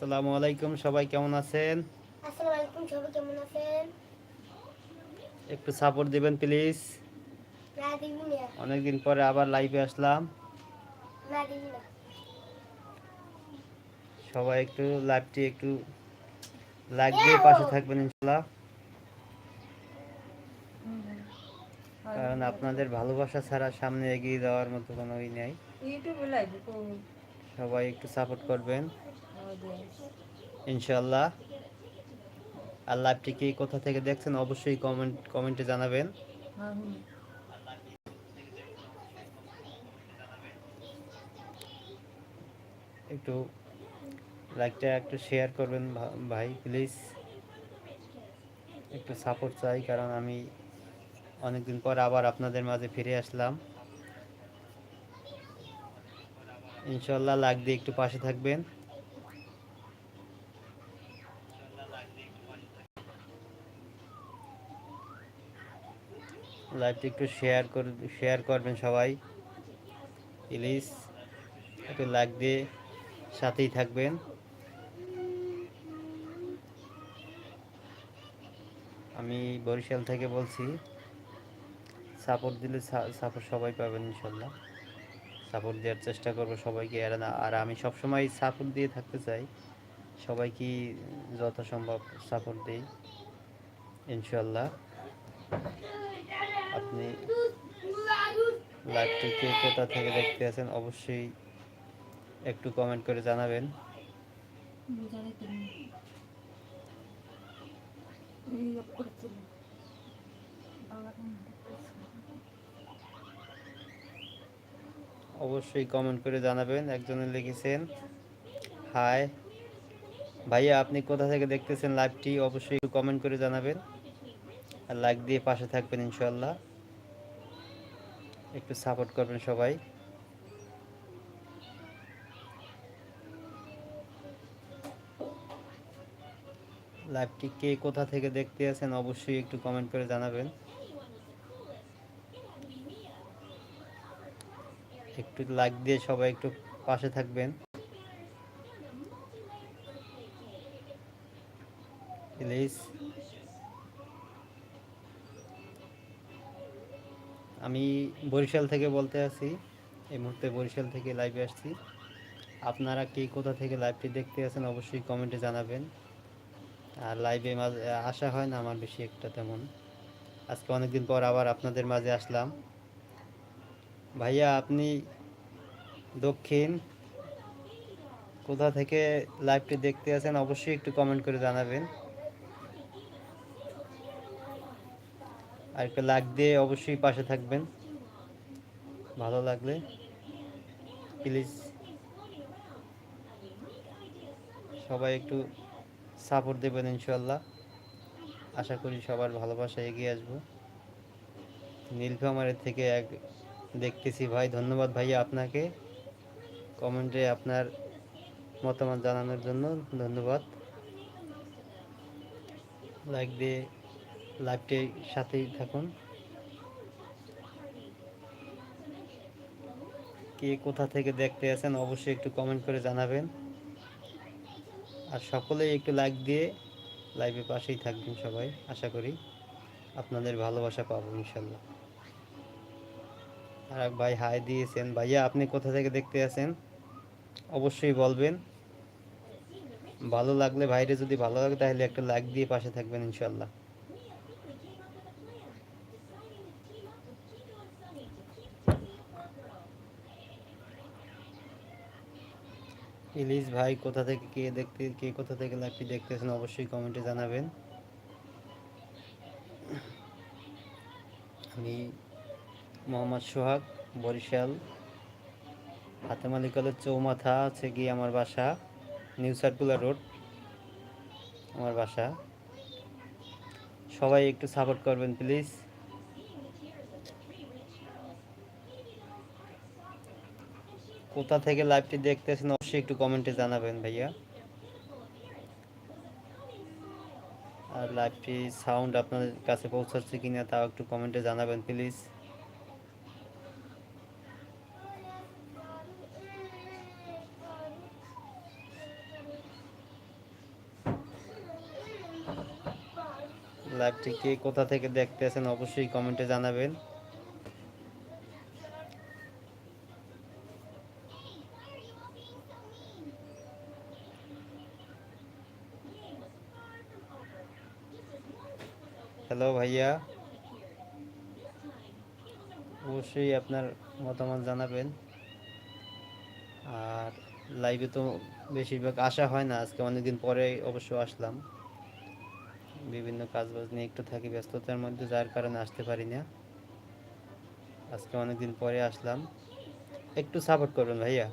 আসসালামু আলাইকুম সবাই কেমন আছেন? আসসালামু আলাইকুম সবাই কেমন আছেন? একটু সাপোর্ট দিবেন প্লিজ না দিবি না। অনেকদিন পরে আবার লাইভে আসলাম। সবাই একটু লাইভটি একটু লাইক দিয়ে পাশে থাকবেন ইনশাল্লাহ কারণ আপনাদের ভালোবাসা ছাড়া সামনে এগিয়ে যাওয়ার মতো কোনো ই নেই। ইউটিউবে লাইভ সবাই একটু সাপোর্ট করবেন। ইনশাল্লাহ আর লাইভটি কি কোথা থেকে দেখছেন অবশ্যই কমেন্ট কমেন্টে জানাবেন। একটু লাইকটা একটু শেয়ার করবেন ভাই প্লিজ একটু সাপোর্ট চাই কারণ আমি অনেকদিন পর আবার আপনাদের মাঝে ফিরে আসলাম। ইনশাল্লাহ লাইক দিয়ে একটু পাশে থাকবেন। লাইভটি একটু শেয়ার কর, শেয়ার করবেন সবাই। প্লিজ, একটু লাইক দিয়ে সাথেই থাকবেন। আমি বরিশাল থেকে বলছি। সাপোর্ট দিলে সাপোর্ট সবাই পাবেন ইনশাল্লাহ সাপোর্ট দেওয়ার চেষ্টা করব সবাইকে। আর না, আর আমি সবসময় সাপোর্ট দিয়ে থাকতে চাই। সবাইকে যথাসম্ভব সাপোর্ট দিই ইনশাল্লাহ আপনি লাইভটি কে কোথা থেকে দেখতে আছেন অবশ্যই একটু কমেন্ট করে জানাবেন। বুঝালে তুমি অবশ্যই কমেন্ট করে জানাবেন একজনে লিখেছেন হাই ভাইয়া আপনি কোথা থেকে দেখতেছেন লাইভটি অবশ্যই কমেন্ট করে জানাবেন, আর লাইক দিয়ে পাশে থাকবেন ইনশাল্লাহ একটু সাপোর্ট করবেন সবাই। লাইভটি কে কোথা থেকে দেখতে আছেন অবশ্যই একটু কমেন্ট করে জানাবেন। একটু লাইক দিয়ে সবাই একটু পাশে থাকবেন। প্লিজ আমি বরিশাল থেকে বলতে আছি, এই মুহূর্তে বরিশাল থেকে লাইভে আসছি। আপনারা কে কোথা থেকে লাইভটি দেখতে আছেন অবশ্যই কমেন্টে জানাবেন। আর লাইভে আসা হয় না, আমার বেশি একটা তেমন। আজকে অনেকদিন পর আবার আপনাদের মাঝে আসলাম। ভাইয়া, আপনি দক্ষিণ কোথা থেকে লাইভটি দেখতে আছেন অবশ্যই একটু কমেন্ট করে জানাবেন। আর একটা লাইক দিয়ে অবশ্যই পাশে থাকবেন। ভালো লাগলে প্লিজ সবাই একটু সাপোর্ট দেবেন ইনশাল্লাহ আশা করি সবার ভালোবাসা এগিয়ে আসব। নীলফামারের থেকে এক দেখতেছি ভাই, ধন্যবাদ ভাইয়া আপনাকে। কমেন্টে আপনার মতামত জানানোর জন্য ধন্যবাদ। লাইক দিয়ে লাইভটির সাথেই থাকুন। কে কোথা থেকে দেখতে আছেন অবশ্যই একটু কমেন্ট করে জানাবেন। আর সকলেই একটু লাইক দিয়ে লাইভে পাশেই থাকবেন সবাই, আশা করি। আপনাদের ভালোবাসা পাবো, ইনশাল্লাহ। আর ভাই, হাই দিয়েছেন। ভাইয়া, আপনি কোথা থেকে দেখতে আছেন? অবশ্যই বলবেন। ভালো লাগলে ভাইরে যদি ভালো লাগে, তাহলে একটা লাইক দিয়ে পাশে থাকবেন ইনশাল্লাহ ইলিশ ভাই, কোথা থেকে কে দেখতে, কে কোথা থেকে লাইভটি দেখতেছেন, অবশ্যই কমেন্টে জানাবেন। আমি মোহাম্মদ সোহাগ, বরিশাল। হাতেম আলী কলেজ চৌমাথা আছে গিয়ে আমার বাসা, নিউ সার্কুলার রোড, আমার বাসা। সবাই একটু সাপোর্ট করবেন প্লিজ কোথা থেকে লাইভটি দেখতেছেন, অবশ্যই একটু কমেন্টে জানাবেন, ভাইয়া। আর লাইভটি সাউন্ড আপনাদের কাছে পৌঁছাচ্ছে কিনা, তাও একটু কমেন্টে জানাবেন প্লিজ লাইভটি কে কোথা থেকে দেখতে আছেন অবশ্যই কমেন্টে জানাবেন। হ্যালো ভাইয়া। অবশ্যই আপনার মতামত জানাবেন। আর লাইভে তো বেশিরভাগ আসা হয় না, আজকে অনেকদিন পরে অবশ্য আসলাম। বিভিন্ন কাজ বাজ নিয়ে একটু থাকি ব্যস্ততার মধ্যে, যার কারণে আসতে পারি না। আজকে অনেকদিন পরে আসলাম। একটু সাপোর্ট করবেন ভাইয়া।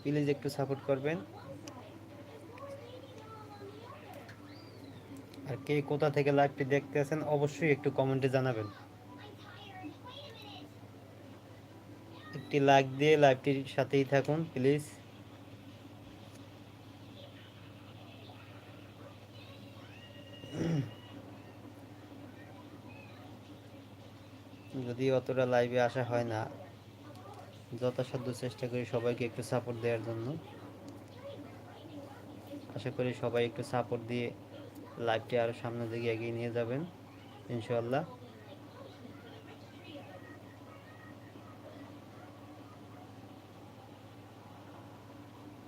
প্লিজ একটু সাপোর্ট করবেন। আর কে কোথা থেকে লাইভটি দেখতে আছেন, অবশ্যই একটু কমেন্টে জানাবেন। একটি লাইক দিয়ে লাইভটির সাথেই থাকুন প্লিজ যদি অতটা লাইভে আসা হয় না, যথাসাধ্য চেষ্টা করি সবাইকে একটু সাপোর্ট দেওয়ার জন্য। আশা করি সবাই একটু সাপোর্ট দিয়ে লাইভটি আরও সামনের দিকে এগিয়ে নিয়ে যাবেন ইনশাল্লাহ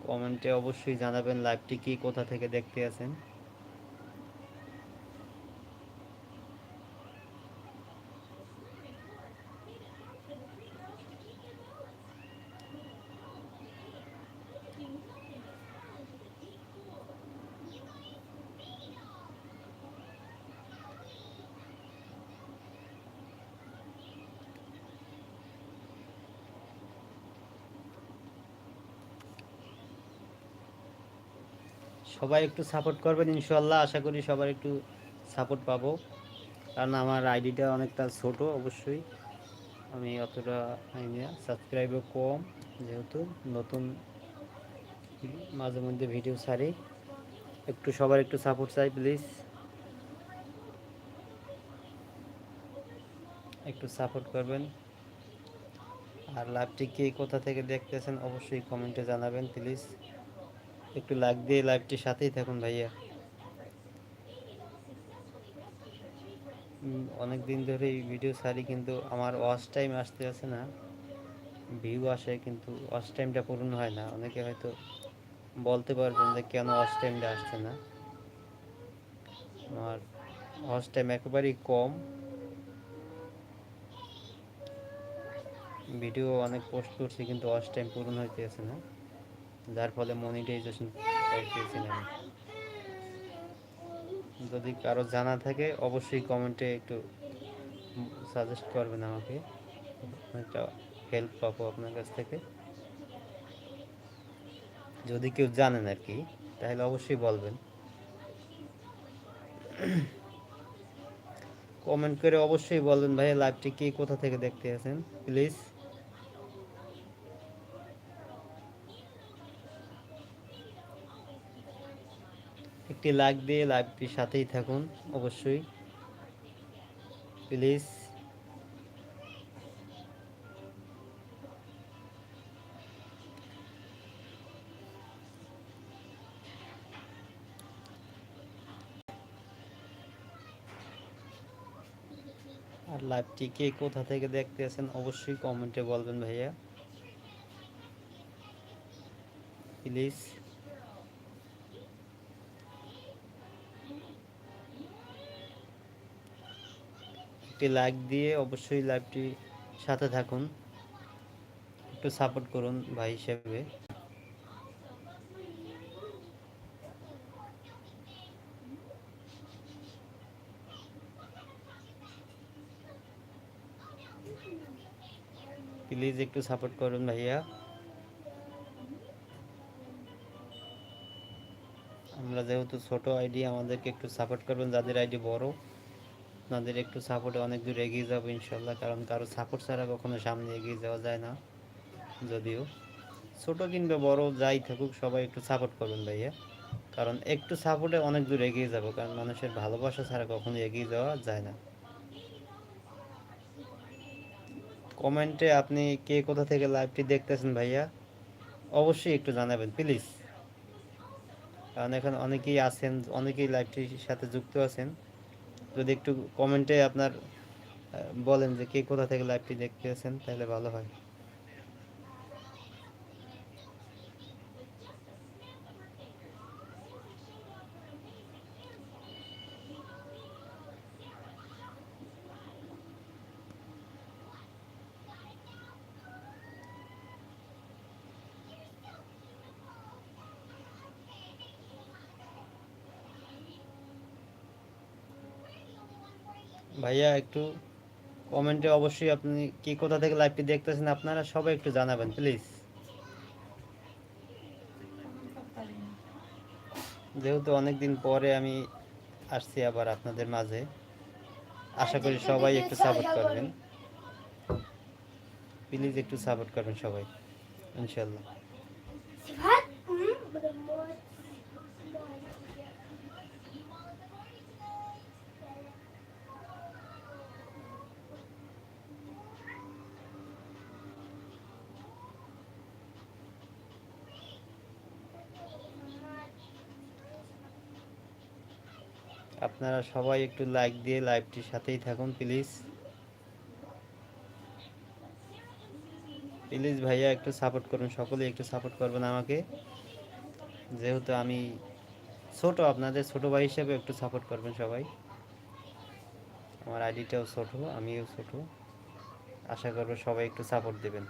কমেন্টে অবশ্যই জানাবেন লাইভটি কি, কোথা থেকে দেখতে আছেন। সবাই একটু সাপোর্ট করবেন ইনশাল্লাহ আশা করি সবার একটু সাপোর্ট পাবো। কারণ আমার আইডিটা অনেকটা ছোট, অবশ্যই। আমি অতটা সাবস্ক্রাইবও কম, যেহেতু নতুন মাঝে মধ্যে ভিডিও ছাড়ি। একটু সবার একটু সাপোর্ট চাই প্লিজ একটু সাপোর্ট করবেন। আর লাইভটি কে কোথা থেকে দেখতেছেন, অবশ্যই কমেন্টে জানাবেন প্লিজ একটু লাইক দিয়ে লাইভটির সাথেই থাকুন ভাইয়া। অনেক দিন ধরে এই ভিডিও ছাড়ি, কিন্তু আমার ওয়াচ টাইম আসতে আসে না। ভিউ আসে, কিন্তু ওয়াচ টাইমটা পূরণ হয় না। অনেকে হয়তো বলতে পারবেন যে কেন ওয়াচ টাইমটা আসছে না। আমার ওয়াচ টাইম একেবারেই কম। ভিডিও অনেক পোস্ট করছি, কিন্তু ওয়াচ টাইম পূরণ হইতে আছে না। যার ফলে মনিটাইজেশন না যদি কারও জানা থাকে, অবশ্যই কমেন্টে একটু সাজেস্ট করবেন আমাকে। একটা হেল্প পাবো আপনার কাছ থেকে। যদি কেউ জানেন আর কি, তাহলে অবশ্যই বলবেন। কমেন্ট করে অবশ্যই বলবেন ভাই লাইভটি কি কোথা থেকে দেখতে আছেন? প্লিজ একটি লাইক দিয়ে লাইভটির সাথেই থাকুন, অবশ্যই। প্লিজ। আর লাইভটি কে কোথা থেকে দেখতে আছেন, অবশ্যই কমেন্টে বলবেন ভাইয়া। প্লিজ। একটি লাইক দিয়ে অবশ্যই লাইভটি সাথে থাকুন। একটু সাপোর্ট করুন ভাই হিসেবে। প্লিজ একটু সাপোর্ট করুন ভাইয়া। আমরা যেহেতু ছোট আইডি, আমাদেরকে একটু সাপোর্ট করবেন যাদের আইডি বড়। আপনাদের একটু সাপোর্টে অনেক দূর এগিয়ে যাব ইনশাল্লাহ কারণ কারও সাপোর্ট ছাড়া কখনো সামনে এগিয়ে যাওয়া যায় না, যদিও। ছোট কিংবা বড় যাই থাকুক, সবাই একটু সাপোর্ট করবেন ভাইয়া। কারণ একটু সাপোর্টে অনেক দূর এগিয়ে যাব, কারণ মানুষের ভালোবাসা ছাড়া কখনো এগিয়ে যাওয়া যায় না। কমেন্টে আপনি কে কোথা থেকে লাইভটি দেখতেছেন ভাইয়া? অবশ্যই একটু জানাবেন প্লিজ কারণ এখন অনেকেই আছেন, অনেকেই লাইভটির সাথে যুক্ত আছেন। যদি একটু কমেন্টে আপনার বলেন যে কে কোথা থেকে লাইভটি দেখতেছেন তাহলে ভালো হয়। ভাইয়া একটু কমেন্টে অবশ্যই আপনি কি কোথা থেকে লাইভটি দেখতেছেন আপনারা সবাই একটু জানাবেন প্লিজ যেহেতু অনেকদিন পরে আমি আসছি আবার আপনাদের মাঝে আশা করি সবাই একটু সাপোর্ট করবেন। প্লিজ একটু সাপোর্ট করবেন সবাই ইনশাল্লাহ আপনারা সবাই একটু লাইক দিয়ে লাইভটির সাথেই থাকুন প্লিজ প্লিজ ভাইয়া, একটু সাপোর্ট করুন, সকলেই একটু সাপোর্ট করবেন আমাকে। যেহেতু আমি ছোট, আপনাদের ছোট ভাই হিসেবে একটু সাপোর্ট করবেন সবাই। আমার আইডিটাও ছোট, আমিও ছোট। আশা করব সবাই একটু সাপোর্ট দেবেন।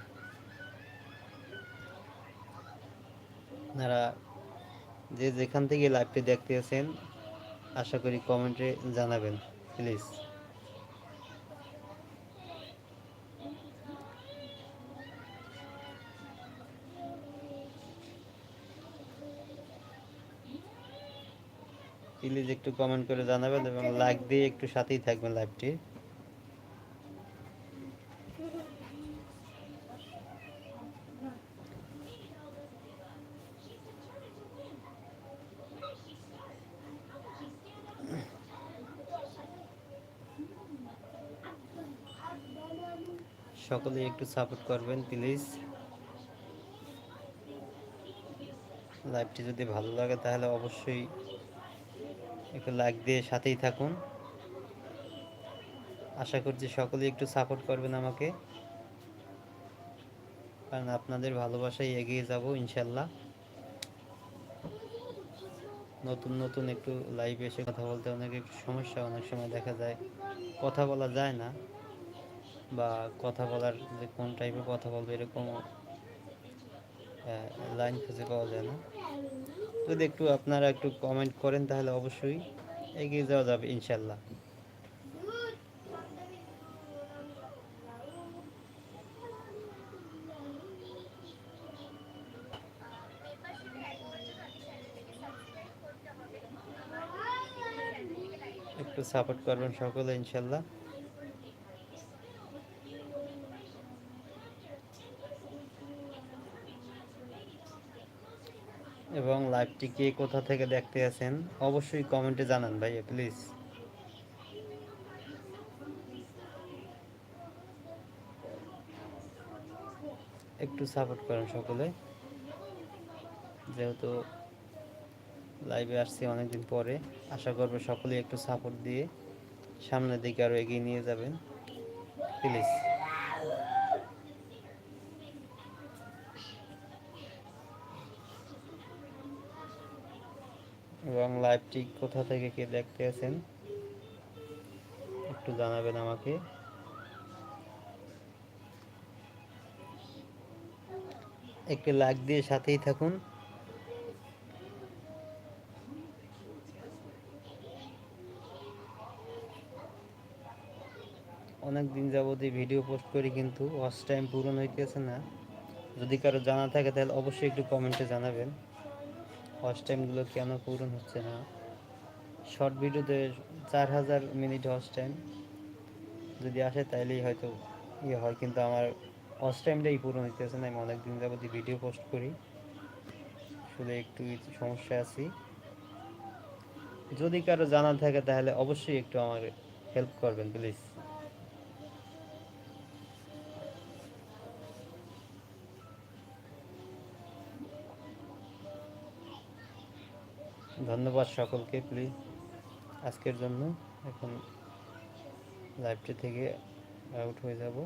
আপনারা যে যেখান থেকে লাইভটি দেখতে আছেন আশা করি কমেন্টে জানাবেন প্লিজ। প্লিজ একটু কমেন্ট করে জানাবেন এবং লাইক দিয়ে একটু সাথেই থাকবেন লাইভটি সকলেই একটু সাপোর্ট করবেন প্লিজ লাইভটি যদি ভালো লাগে, তাহলে অবশ্যই একটু লাইক দিয়ে সাথেই থাকুন। আশা করছি সকলেই একটু সাপোর্ট করবেন আমাকে। কারণ আপনাদের ভালোবাসায় এগিয়ে যাব, ইনশাল্লাহ। নতুন নতুন একটু লাইভে এসে কথা বলতে অনেক একটু সমস্যা, অনেক সময় দেখা যায়। কথা বলা যায় না। বা কথা বলার যে কোন টাইপের কথা বলবে এরকম লাইন খুঁজে পাওয়া যায় না। যদি একটু আপনারা একটু কমেন্ট করেন তাহলে অবশ্যই এগিয়ে যাওয়া যাবে ইনশাল্লাহ। একটু সাপোর্ট করবেন সকলে ইনশাল্লাহ। এবং লাইভটি কে কোথা থেকে দেখতে আছেন, অবশ্যই কমেন্টে জানান ভাইয়া প্লিজ একটু সাপোর্ট করেন সকলে। যেহেতু লাইভে আসছি অনেকদিন পরে, আশা করব সকলেই একটু সাপোর্ট দিয়ে সামনের দিকে আরও এগিয়ে নিয়ে যাবেন। প্লিজ এবং লাইভটি কোথা থেকে কে দেখতে আছেন? একটু জানাবেন আমাকে। একটু লাইক দিয়ে সাথেই থাকুন। অনেক দিন যাবত এই ভিডিও পোস্ট করি কিন্তু ওয়াচ টাইম পূরণ হইতেছে না। যদি কারও জানা থাকে তাহলে অবশ্যই একটু কমেন্টে জানাবেন। ওয়াচ টাইমগুলো কেন পূরণ হচ্ছে না। শর্ট ভিডিওতে চার হাজার মিনিট ওয়াচ টাইম যদি আসে তাইলেই হয়তো ইয়ে হয়, কিন্তু আমার ওয়াচ টাইমটাই পূরণ হইতেছে না। আমি অনেক দিন যাবত ভিডিও পোস্ট করি। শুধু একটু সমস্যা আছি। যদি কারও জানা থাকে তাহলে অবশ্যই একটু আমার হেল্প করবেন প্লিজ ধন্যবাদ সকলকে প্লিজ আজকের জন্য। এখন লাইভটি থেকে আউট হয়ে যাব।